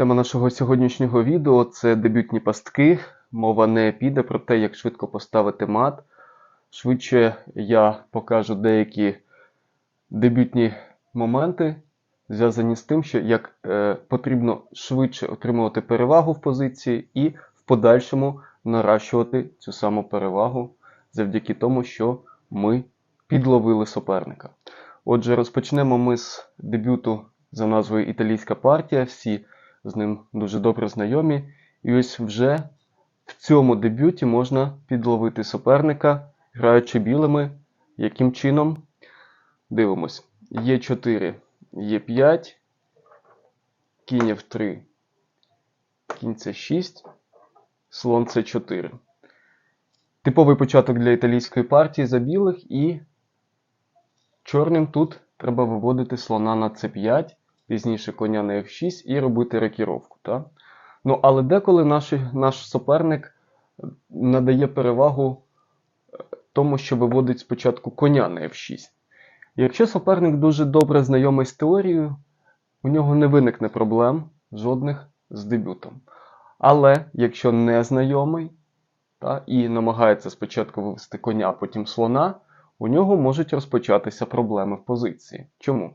Тема нашого сьогоднішнього відео це дебютні пастки. Мова не піде про те, як швидко поставити мат. Швидше я покажу деякі дебютні моменти, зв'язані з тим, що як е, потрібно швидше отримувати перевагу в позиції і в подальшому наращувати цю саму перевагу завдяки тому, що ми підловили суперника. Отже, розпочнемо ми з дебюту за назвою Італійська партія. Всі з ним дуже добре знайомі. І ось вже в цьому дебюті можна підловити суперника, граючи білими. Яким чином? Дивимось. Є 4, є 5, кінь F3, кінь С6, слон С4. Типовий початок для італійської партії за білих і чорним тут треба виводити слона на С5, пізніше коня на F6 і робити рокіровку. Так? Ну, але деколи наш, наш суперник надає перевагу е, тому, що виводить спочатку коня на F6. Якщо суперник дуже добре знайомий з теорією, у нього не виникне проблем жодних з дебютом. Але якщо не знайомий та, і намагається спочатку вивести коня, потім слона, у нього можуть розпочатися проблеми в позиції. Чому?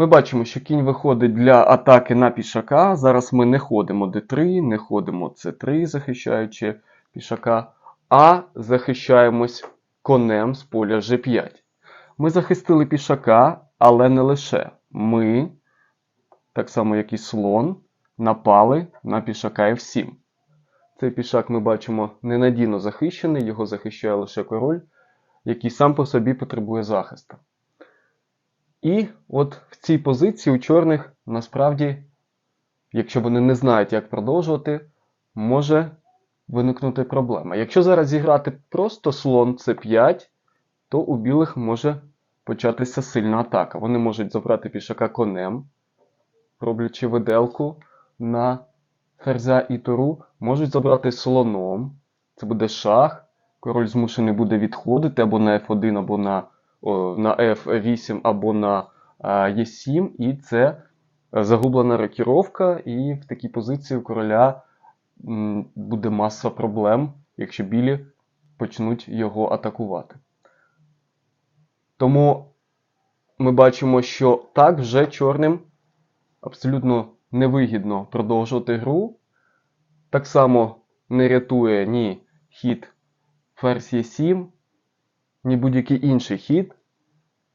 Ми бачимо, що кінь виходить для атаки на пішака. Зараз ми не ходимо d3, не ходимо c3, захищаючи пішака, а захищаємось конем з поля g5. Ми захистили пішака, але не лише. Ми, так само як і слон, напали на пішака F7. Цей пішак ми бачимо ненадійно захищений, його захищає лише король, який сам по собі потребує захисту. І от в цій позиції у чорних насправді, якщо вони не знають, як продовжувати, може виникнути проблема. Якщо зараз зіграти просто слон c5, то у білих може початися сильна атака. Вони можуть забрати пішака конем, роблячи виделку на ферзя і туру, можуть забрати слоном. Це буде шах. Король змушений буде відходити або на F1, або на на F8 або на E7, і це загублена рокіровка, і в такій позиції у короля буде маса проблем, якщо білі почнуть його атакувати. Тому ми бачимо, що так вже чорним абсолютно невигідно продовжувати гру. Так само не рятує ні хід ферзь Е7, ні будь-який інший хід,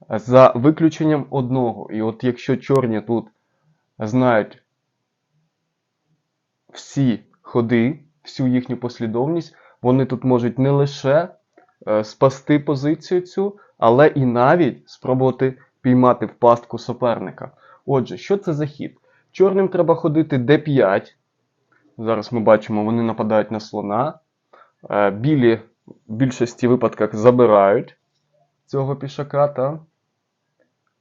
за виключенням одного. І от якщо чорні тут знають всі ходи, всю їхню послідовність, вони тут можуть не лише е, спасти позицію цю, але і навіть спробувати піймати в пастку суперника. Отже, що це за хід? Чорним треба ходити d5. Зараз ми бачимо, вони нападають на слона. Е, білі в більшості випадках забирають цього пішака, та,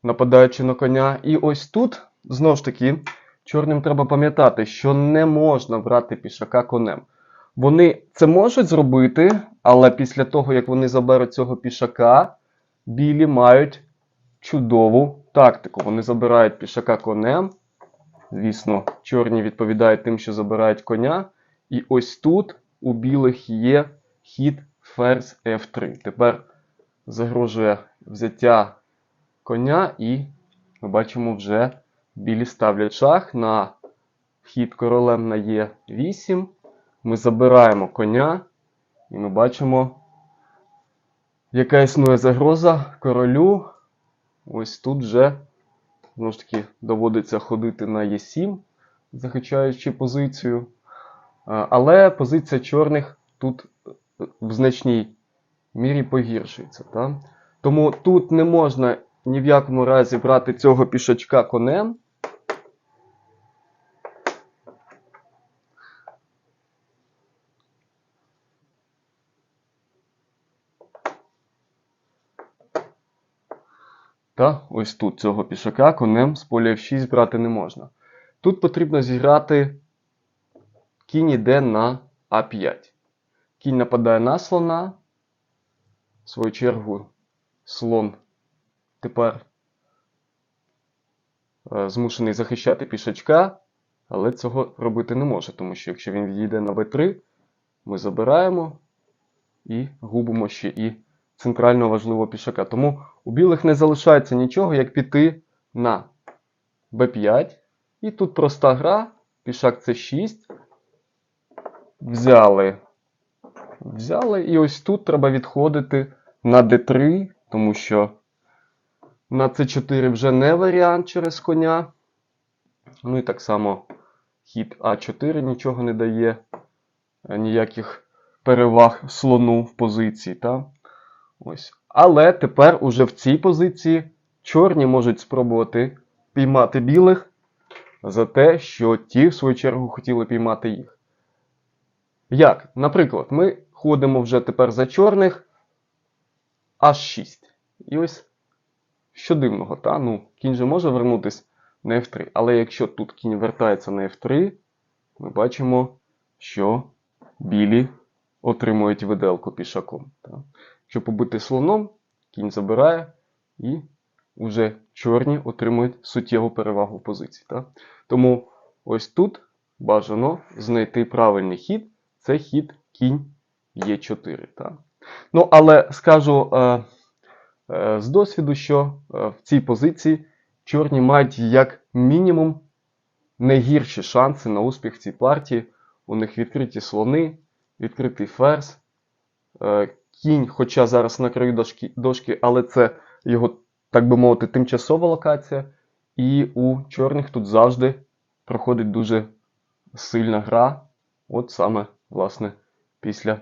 нападаючи на коня. І ось тут, знову ж таки, чорним треба пам'ятати, що не можна брати пішака конем. Вони це можуть зробити, але після того, як вони заберуть цього пішака, білі мають чудову тактику. Вони забирають пішака конем. Звісно, чорні відповідають тим, що забирають коня. І ось тут у білих є хід ферзь F3. Тепер загрожує взяття коня, і ми бачимо, вже білі ставлять шах на хід королем на Е8. Ми забираємо коня, і ми бачимо, яка існує загроза королю. Ось тут вже, знову ж таки, доводиться ходити на Е7, захищаючи позицію. Але позиція чорних тут в значній мірі погіршується. Так? Тому тут не можна ні в якому разі брати цього пішачка конем. Та ось тут цього пішака конем з поля F6 брати не можна. Тут потрібно зіграти кінь іде на А5. Кінь нападає на слона. В свою чергу, слон тепер е, змушений захищати пішачка. Але цього робити не може, тому що якщо він відійде на b3, ми забираємо і губимо ще і центрального важливого пішака. Тому у білих не залишається нічого, як піти на b5. І тут проста гра, пішак c6. Взяли. Взяли, і ось тут треба відходити на d3, тому що на c4 вже не варіант через коня. Ну і так само хід А4 нічого не дає, е, ніяких переваг слону в позиції. Та? Ось. Але тепер уже в цій позиції чорні можуть спробувати піймати білих за те, що ті, в свою чергу, хотіли піймати їх. Як? Наприклад, ми ходимо вже тепер за чорних H6. І ось що дивного, та? Ну, кінь же може вернутись на F3. Але якщо тут кінь вертається на F3, ми бачимо, що білі отримують виделку пішаком. Та? Якщо побити слоном, кінь забирає, і вже чорні отримують суттєву перевагу в позиції. Та? Тому ось тут бажано знайти правильний хід. Це хід кінь Е4. Та? Ну, але скажу е, е, з досвіду, що е, в цій позиції чорні мають як мінімум найгірші шанси на успіх в цій партії. У них відкриті слони, відкритий ферзь. Е, Кінь, хоча зараз на краю дошки, дошки, але це його, так би мовити, тимчасова локація. І у чорних тут завжди проходить дуже сильна гра. От саме, власне, після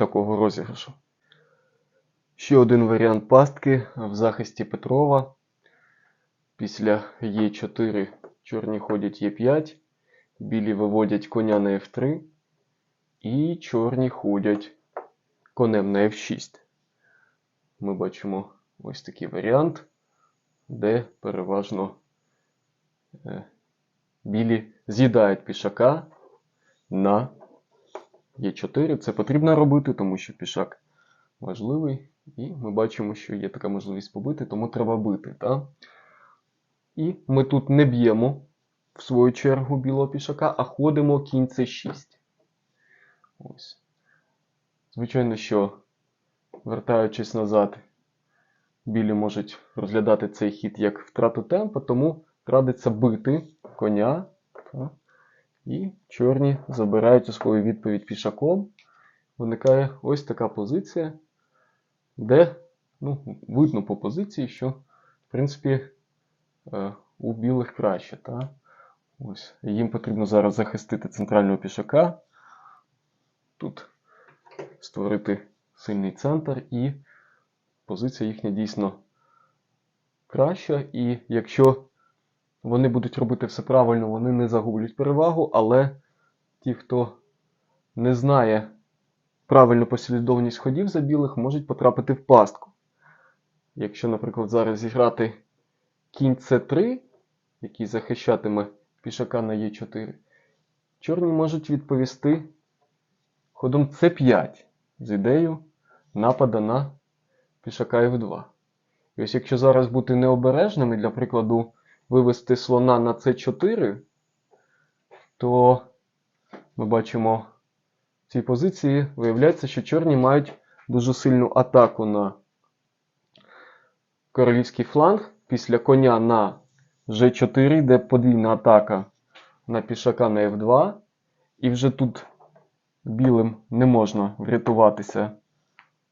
такого розіграшу. Ще один варіант пастки в захисті Петрова. Після Е4 чорні ходять Е5, білі виводять коня на F3, і чорні ходять конем на F6. Ми бачимо ось такий варіант, де переважно е, білі з'їдають пішака на Е4. Це потрібно робити, тому що пішак важливий. І ми бачимо, що є така можливість побити, тому треба бити. Так? І ми тут не б'ємо, в свою чергу, білого пішака, а ходимо кінь c6. Ось. Звичайно, що, вертаючись назад, білі можуть розглядати цей хід як втрату темпу, тому радиться бити коня. Так? І чорні забирають у свою відповідь пішаком. Виникає ось така позиція, де ну, видно по позиції, що, в принципі, е, у білих краще. Та? Ось. Їм потрібно зараз захистити центрального пішака. Тут створити сильний центр, і позиція їхня дійсно краща. І якщо вони будуть робити все правильно, вони не загублять перевагу, але ті, хто не знає правильну послідовність ходів за білих, можуть потрапити в пастку. Якщо, наприклад, зараз зіграти кінь c3, який захищатиме пішака на e4, чорні можуть відповісти ходом c5 з ідеєю напада на пішака f2. І ось якщо зараз бути необережними, для прикладу, вивести слона на c4, то ми бачимо в цій позиції, виявляється, що чорні мають дуже сильну атаку на королівський фланг. Після коня на g4 йде подвійна атака на пішака на f2. І вже тут білим не можна врятуватися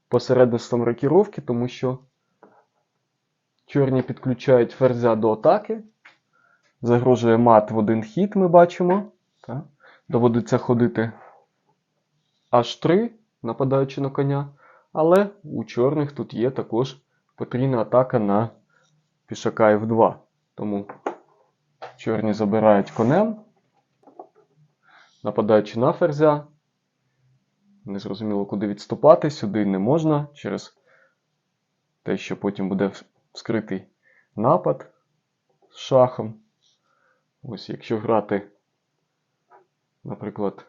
посередництвом рокіровки, тому що чорні підключають ферзя до атаки. Загрожує мат в один хід, ми бачимо. Так. Доводиться ходити H3, нападаючи на коня. Але у чорних тут є також потрійна атака на пішака F2. Тому чорні забирають конем, нападаючи на ферзя. Незрозуміло, куди відступати, сюди не можна через те, що потім буде скритий напад з шахом. Ось якщо грати, наприклад,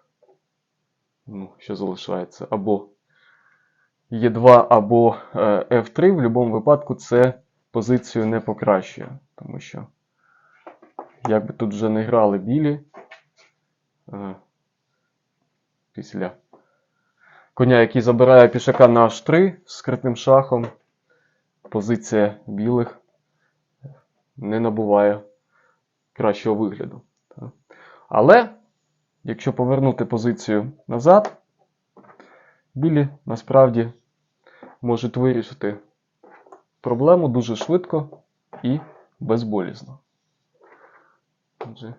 ну, що залишається, або Е2, або е, F3, в будь-якому випадку це позицію не покращує, тому що як би тут вже не грали білі. е, Після коня, який забирає пішака на h3 з скритним шахом, позиція білих не набуває кращого вигляду. Але, якщо повернути позицію назад, білі насправді можуть вирішити проблему дуже швидко і безболізно. Отже,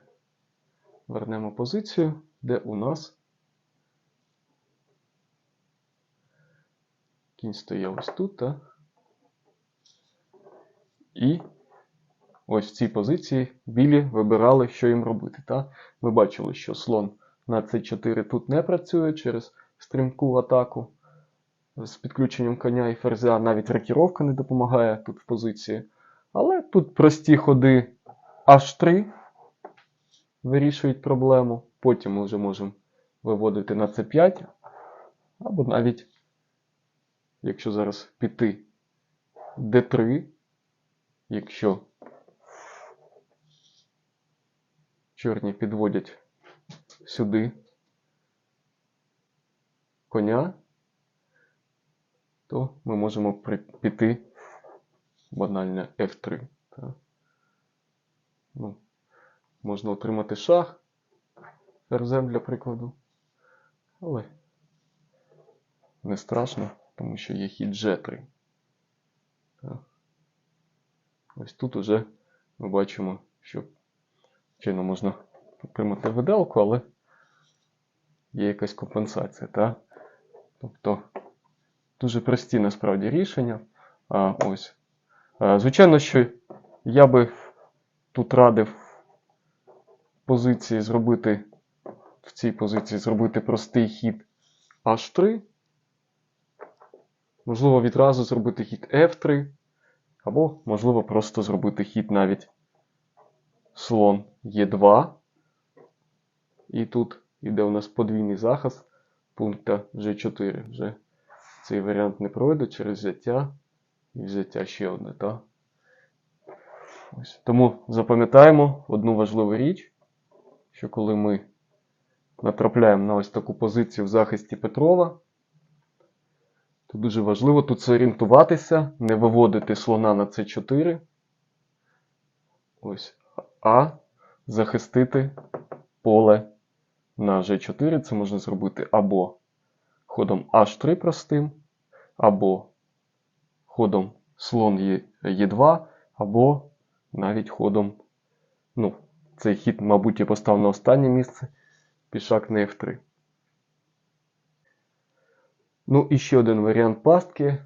вернемо позицію, де у нас кінь стояв ось тут, так? І ось в цій позиції білі вибирали, що їм робити. Та? Ми бачили, що слон на c4 тут не працює через стрімку атаку з підключенням коня і ферзя. Навіть рокіровка не допомагає тут в позиції. Але тут прості ходи h3 вирішують проблему. Потім ми вже можемо виводити на c5. Або навіть, якщо зараз піти d3, якщо чорні підводять сюди коня, то ми можемо піти банально F3. Та? Ну, можна отримати шах ферзем для прикладу. Але не страшно, тому що є хід G3. Та? Ось тут уже ми бачимо, що Звичайно, можна отримати виделку, але є якась компенсація. Та? Тобто дуже прості насправді рішення. А, ось. А, звичайно, що я би тут радив позиції зробити, в цій позиції зробити простий хід H3. Можливо, відразу зробити хід F3. Або, можливо, просто зробити хід навіть слон Е2. І тут іде у нас подвійний захист пункта G4. Вже цей варіант не пройде через взяття і взяття ще одне. Та? Ось. Тому запам'ятаємо одну важливу річ, що коли ми натрапляємо на ось таку позицію в захисті Петрова, то дуже важливо тут зорієнтуватися, не виводити слона на c4. Ось а захистити поле на G4. Це можна зробити або ходом H3 простим, або ходом слон Е- Е2, або навіть ходом. Ну, цей хід, мабуть, я поставив на останнє місце. Пішак на F3. Ну і ще один варіант пастки.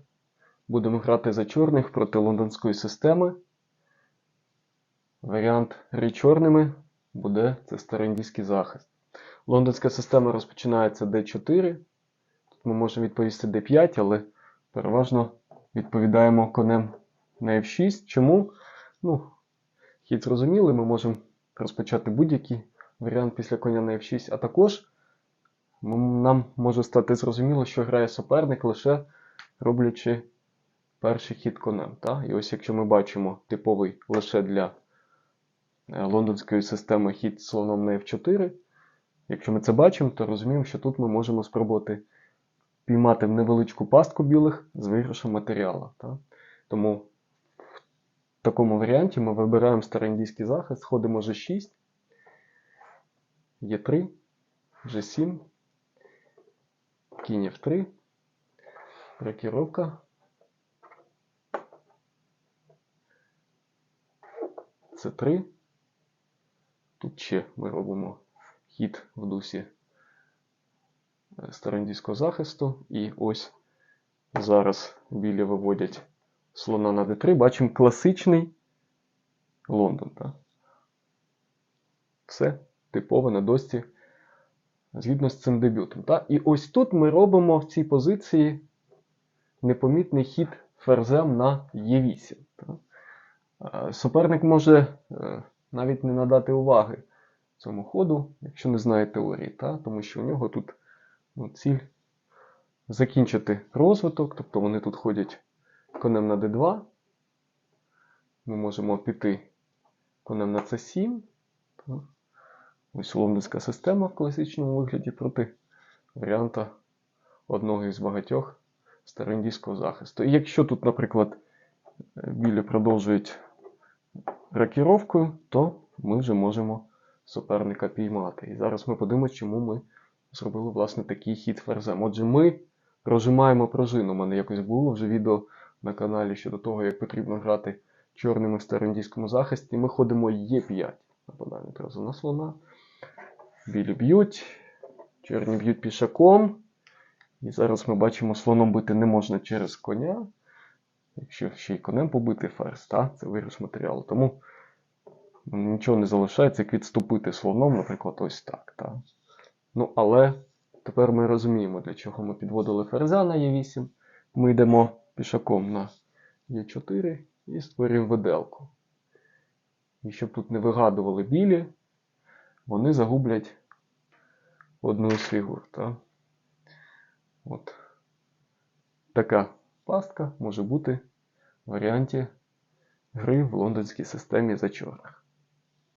Будемо грати за чорних проти лондонської системи. Варіант гри чорними буде це староіндійський захист. Лондонська система розпочинається d4. Тут ми можемо відповісти d5, але переважно відповідаємо конем на f6. Чому? Ну, хід зрозумілий, ми можемо розпочати будь-який варіант після коня на f6, а також нам може стати зрозуміло, що грає суперник лише роблячи перший хід конем. Та? І ось якщо ми бачимо типовий лише для е, лондонської системи хід слоном на f4. Якщо ми це бачимо, то розуміємо, що тут ми можемо спробувати піймати невеличку пастку білих з виграшем матеріалу. Та? Тому в такому варіанті ми вибираємо староіндійський захист, ходимо G6, Е3, G7, кінь F3, рокіровка. С3. Тут ще ми робимо хід в дусі е, староіндійського захисту. І ось зараз білі виводять слона на d3. Бачимо класичний Лондон. Так? Все типове на досці згідно з цим дебютом. Так? І ось тут ми робимо в цій позиції непомітний хід ферзем на Е8. Так? Е, Суперник може е, навіть не надати уваги цьому ходу, якщо не знає теорії, та? тому що у нього тут ну, ціль закінчити розвиток, тобто вони тут ходять конем на d2. Ми можемо піти конем на c7, Так. Лондонська система в класичному вигляді проти варіанта одного із багатьох староіндійського захисту. І якщо тут, наприклад, білі продовжують рокіровкою, то ми вже можемо суперника піймати. І зараз ми подивимося, чому ми зробили власне такий хід ферзем. Отже, ми прожимаємо пружину. У мене якось було вже відео на каналі щодо того, як потрібно грати чорними в староіндійському захисті. Ми ходимо Е5. Нападаємо на слона. Білі б'ють, чорні б'ють пішаком. І зараз ми бачимо, слоном бити не можна через коня. Якщо ще й конем побити ферзь, та, це виріш матеріалу. Тому нічого не залишається, як відступити слоном, наприклад, ось так. Та. Ну, але тепер ми розуміємо, для чого ми підводили ферзя на Е8. Ми йдемо пішаком на Е4 і створюємо виделку. І щоб тут не вигадували білі, вони загублять одну з фігур. Та? От. Така пастка може бути в варіанті гри в лондонській системі за чорних.